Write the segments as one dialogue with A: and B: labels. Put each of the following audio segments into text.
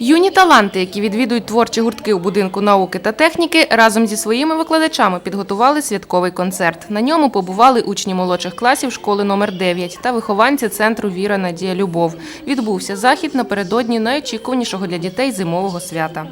A: Юні таланти, які відвідують творчі гуртки у будинку науки та техніки, разом зі своїми викладачами підготували святковий концерт. На ньому побували учні молодших класів школи номер 9 та вихованці центру Віра Надія Любов. Відбувся захід напередодні найочікуванішого для дітей зимового свята.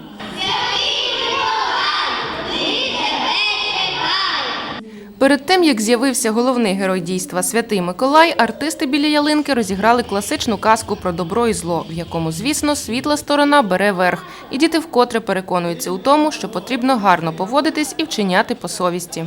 A: Перед тим, як з'явився головний герой дійства Святий Миколай, артисти біля ялинки розіграли класичну казку про добро і зло, в якому, звісно, світла сторона бере верх, і діти вкотре переконуються у тому, що потрібно гарно поводитись і вчиняти по совісті.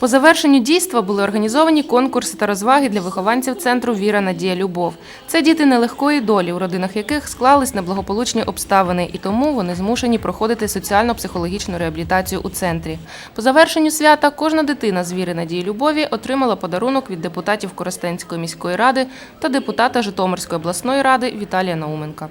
A: По завершенню дійства були організовані конкурси та розваги для вихованців центру Віра Надія Любов. Це діти нелегкої долі, у родинах яких склались неблагополучні обставини, і тому вони змушені проходити соціально-психологічну реабілітацію у центрі. По завершенню свята кожна дитина з Віри Надії Любові отримала подарунок від депутатів Коростенської міської ради та депутата Житомирської обласної ради Віталія Науменка.